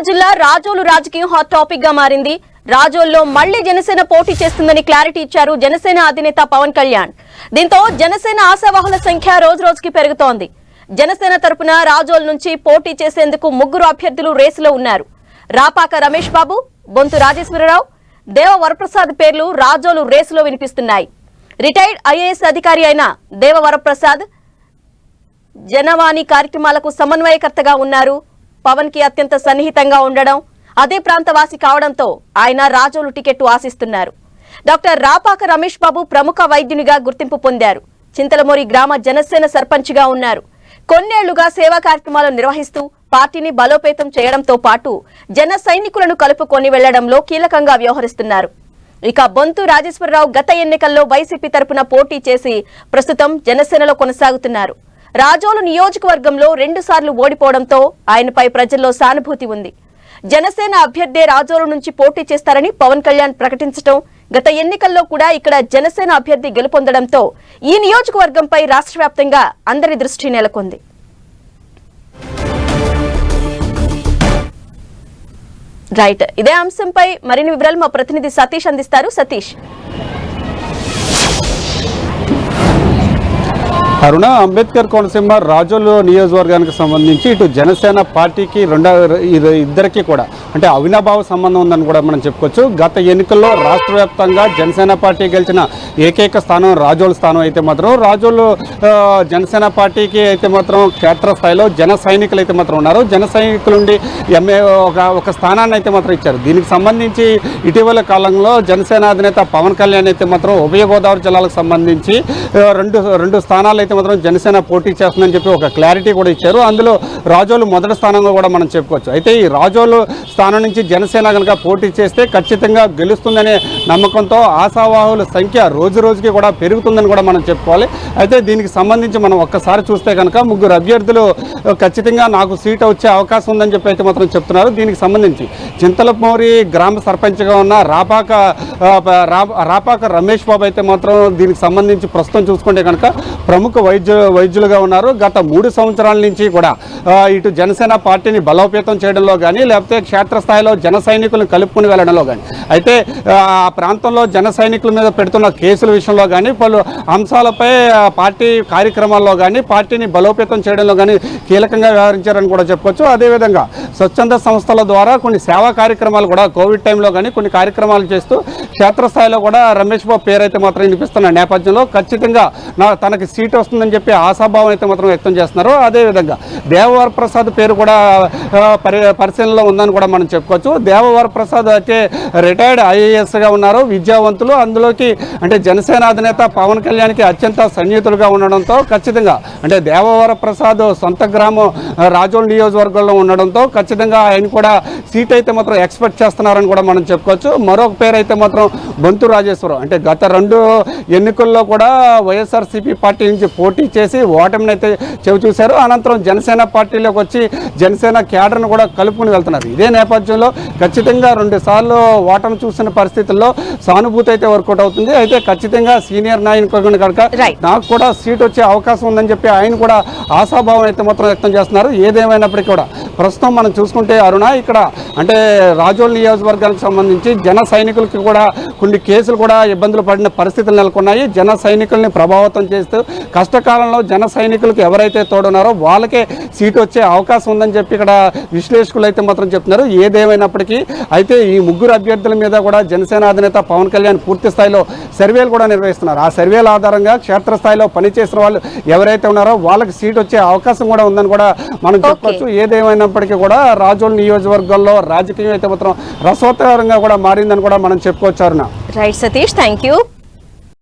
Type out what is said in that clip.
కృష్ణా జిల్లా రాజోలు రాజకీయం హాట్ టాపిక్గా మారింది. రాజోల్లో మళ్ళీ జనసేన పోటీ చేస్తుందని క్లారిటీ ఇచ్చారు జనసేన అధినేత పవన్ కళ్యాణ్. దీంతో జనసేన ఆశావాహుల సంఖ్య రోజు రోజుకి పెరుగుతోంది. జనసేన తరపున రాజోల్ నుంచి పోటీ చేసేందుకు ముగ్గురు అభ్యర్థులు రేసులో ఉన్నారు. రాపాక రమేష్ బాబు బొంతు రాజేశ్వరరావు దేవ వరప్రసాద్ పేర్లు రాజోలు రేసులో వినిపిస్తున్నాయి. రిటైర్డ్ ఐఏఎస్ అధికారి అయిన దేవ వరప్రసాద్ జనవాణి కార్యక్రమాలకు సమన్వయకర్తగా ఉన్నారు. పవన్కి అత్యంత సన్నిహితంగా ఉండడం అదే ప్రాంతవాసి కావడంతో ఆయన రాజోలు టికెట్ ఆశిస్తున్నారు. డాక్టర్ రాపాక రమేష్ బాబు ప్రముఖ వైద్యునిగా గుర్తింపు పొందారు. చింతలమూరి గ్రామ జనసేన సర్పంచ్గా ఉన్నారు. కొన్నేళ్ళుగా సేవా కార్యక్రమాలు నిర్వహిస్తూ పార్టీని బలోపేతం చేయడంతో పాటు జన సైనికులను కలుపుకొని వెళ్ళడంలో కీలకంగా వ్యవహరిస్తున్నారు. ఇక బొంతు రాజేశ్వరరావు గత ఎన్నికల్లో వైసీపీ తరపున పోటీ చేసి ప్రస్తుతం జనసేనలో కొనసాగుతున్నారు. రాజోలు నియోజకవర్గంలో రెండు సార్లు ఓడిపోవడంతో ఆయనపై ప్రజల్లో సానుభూతి ఉంది. జనసేన అభ్యర్థే రాజోలు నుంచి పోటీ చేస్తారని పవన్ కళ్యాణ్ ప్రకటించడం గత ఎన్నికల్లో కూడా ఇక్కడ జనసేన అభ్యర్థి గెలుపొందడంతో ఈ నియోజకవర్గంపై రాష్ట్ర వ్యాప్తంగా అందరి దృష్టి నెలకొంది. రైట్. ఇదే అంశంపై మరిన్ని వివరాలు మా ప్రతినిధి సతీష్ అందిస్తారు. సతీష్. అరుణ అంబేద్కర్ కోనసీమ రాజోలు నియోజకవర్గానికి సంబంధించి ఇటు జనసేన పార్టీకి రెండో ఇద్దరికి కూడా అంటే అవినాభావ సంబంధం ఉందని కూడా మనం చెప్పుకోవచ్చు. గత ఎన్నికల్లో రాష్ట్ర వ్యాప్తంగా జనసేన పార్టీ గెలిచిన ఏకైక స్థానం రాజోలు స్థానం అయితే మాత్రం రాజోలు జనసేన పార్టీకి అయితే మాత్రం క్షేత్రస్థాయిలో జన సైనికులు అయితే మాత్రం ఉన్నారు. జన సైనికుల నుండి ఎంఏ ఒక ఒక స్థానాన్ని అయితే మాత్రం ఇచ్చారు. దీనికి సంబంధించి ఇటీవల కాలంలో జనసేన అధినేత పవన్ కళ్యాణ్ అయితే మాత్రం ఉభయ గోదావరి జిల్లాలకు సంబంధించి రెండు రెండు స్థానాలు అయితే మాత్రం జనసేన పోటీ చేస్తుందని చెప్పి ఒక క్లారిటీ కూడా ఇచ్చారు. అందులో రాజోలు మొదటి స్థానంలో కూడా మనం చెప్పుకోవచ్చు. అయితే ఈ రాజోలు స్థానం నుంచి జనసేన కనుక పోటీ చేస్తే ఖచ్చితంగా గెలుస్తుందనే నమ్మకంతో ఆశావాహుల సంఖ్య రోజు రోజుకి కూడా పెరుగుతుందని కూడా మనం చెప్పుకోవాలి. అయితే దీనికి సంబంధించి మనం ఒక్కసారి చూస్తే కనుక ముగ్గురు అభ్యర్థులు ఖచ్చితంగా నాకు సీట్ వచ్చే అవకాశం ఉందని చెప్పి అయితే మాత్రం చెప్తున్నారు. దీనికి సంబంధించి చింతలపూరి గ్రామ సర్పంచ్గా ఉన్న రాపాక రాపాక రమేష్ బాబు అయితే మాత్రం దీనికి సంబంధించి ప్రస్తుతం చూసుకుంటే కనుక ప్రముఖ వైద్యు వైద్యులుగా ఉన్నారు. గత మూడు సంవత్సరాల నుంచి కూడా ఇటు జనసేన పార్టీని బలోపేతం చేయడంలో కానీ లేకపోతే క్షేత్రస్థాయిలో జన సైనికులను కలుపుకుని వెళ్ళడంలో కానీ అయితే ఆ ప్రాంతంలో జన సైనికుల మీద పెడుతున్న కేసుల విషయంలో కానీ పలు అంశాలపై పార్టీ కార్యక్రమాల్లో కానీ పార్టీని బలోపేతం చేయడంలో కానీ కీలకంగా వ్యవహరించారని కూడా చెప్పుకోవచ్చు అదేవిధంగా స్వచ్ఛంద సంస్థల ద్వారా కొన్ని సేవా కార్యక్రమాలు కూడా కోవిడ్ టైంలో కానీ కొన్ని కార్యక్రమాలు చేస్తూ క్షేత్రస్థాయిలో కూడా రమేష్ బాబు పేరు అయితే మాత్రం వినిపిస్తున్న నేపథ్యంలో ఖచ్చితంగా నా తనకి సీట్ వస్తుందని చెప్పి ఆశాభావం అయితే మాత్రం వ్యక్తం చేస్తున్నారు. అదేవిధంగా దేవవర ప్రసాద్ పేరు కూడా పరి పరిశీలనలో ఉందని కూడా మనం చెప్పుకోవచ్చు. దేవవర ప్రసాద్ అయితే రిటైర్డ్ ఐఏఎస్గా ఉన్నారు విద్యావంతులు. అందులోకి అంటే జనసేన అధినేత పవన్ కళ్యాణ్కి అత్యంత సన్నిహితులుగా ఉండడంతో ఖచ్చితంగా అంటే దేవవర ప్రసాద్ సొంత గ్రామం రాజోల్ నియోజకవర్గంలో ఉండడంతో ఖచ్చితంగా ఆయన కూడా సీట్ అయితే మాత్రం ఎక్స్పెక్ట్ చేస్తున్నారని కూడా మనం చెప్పుకోవచ్చు. మరొక పేరు అయితే మాత్రం బొంతు రాజేశ్వరం అంటే గత రెండు ఎన్నికల్లో కూడా వైఎస్ఆర్సీపీ పార్టీ నుంచి పోటీ చేసి ఓటమిని అయితే చెవి చూశారు. అనంతరం జనసేన పార్టీలోకి వచ్చి జనసేన క్యాడర్ను కూడా కలుపుకుని వెళ్తున్నారు. ఇదే నేపథ్యంలో ఖచ్చితంగా రెండు సార్లు ఓటమి చూసిన పరిస్థితుల్లో సానుభూతి అయితే వర్కౌట్ అవుతుంది. అయితే ఖచ్చితంగా సీనియర్ నాయకుడు కనుక. నాకు కూడా సీట్ వచ్చే అవకాశం ఉందని చెప్పి ఆయన కూడా ఆశాభావం అయితే మాత్రం వ్యక్తం చేస్తున్నారు. ఏదేమైనప్పటికీ కూడా ప్రస్తుతం మనం చూసుకుంటే అరుణ ఇక్కడ అంటే రాజోల్ నియోజకవర్గానికి సంబంధించి జన సైనికులకి కూడా కొన్ని కేసులు కూడా ఇబ్బందులు పడిన పరిస్థితులు నెలకొన్నాయి. జన సైనికుల్ని ప్రభావితం చేస్తూ కష్టకాలంలో జన సైనికులకు ఎవరైతే తోడున్నారో వాళ్ళకే సీట్ వచ్చే అవకాశం ఉందని చెప్పి ఇక్కడ విశ్లేషకులు అయితే మాత్రం చెప్తున్నారు. ఏదేమైనప్పటికీ అయితే ఈ ముగ్గురు అభ్యర్థుల మీద కూడా జనసేన అధినేత పవన్ కళ్యాణ్ పూర్తి స్థాయిలో సర్వేలు కూడా నిర్వహిస్తున్నారు. ఆ సర్వేల ఆధారంగా క్షేత్రస్థాయిలో పనిచేసిన వాళ్ళు ఎవరైతే ఉన్నారో వాళ్ళకి సీట్ వచ్చే అవకాశం కూడా ఉందని కూడా మనం చెప్పొచ్చు. ఏదేమైనప్పటికీ కూడా రాజోల్ నియోజకవర్గంలో రాజకీయం అయితే మాత్రం రసవత్తరంగా కూడా మారిందని కూడా మనం చెప్పుకోవచ్చు Aruna. Right Satish thank you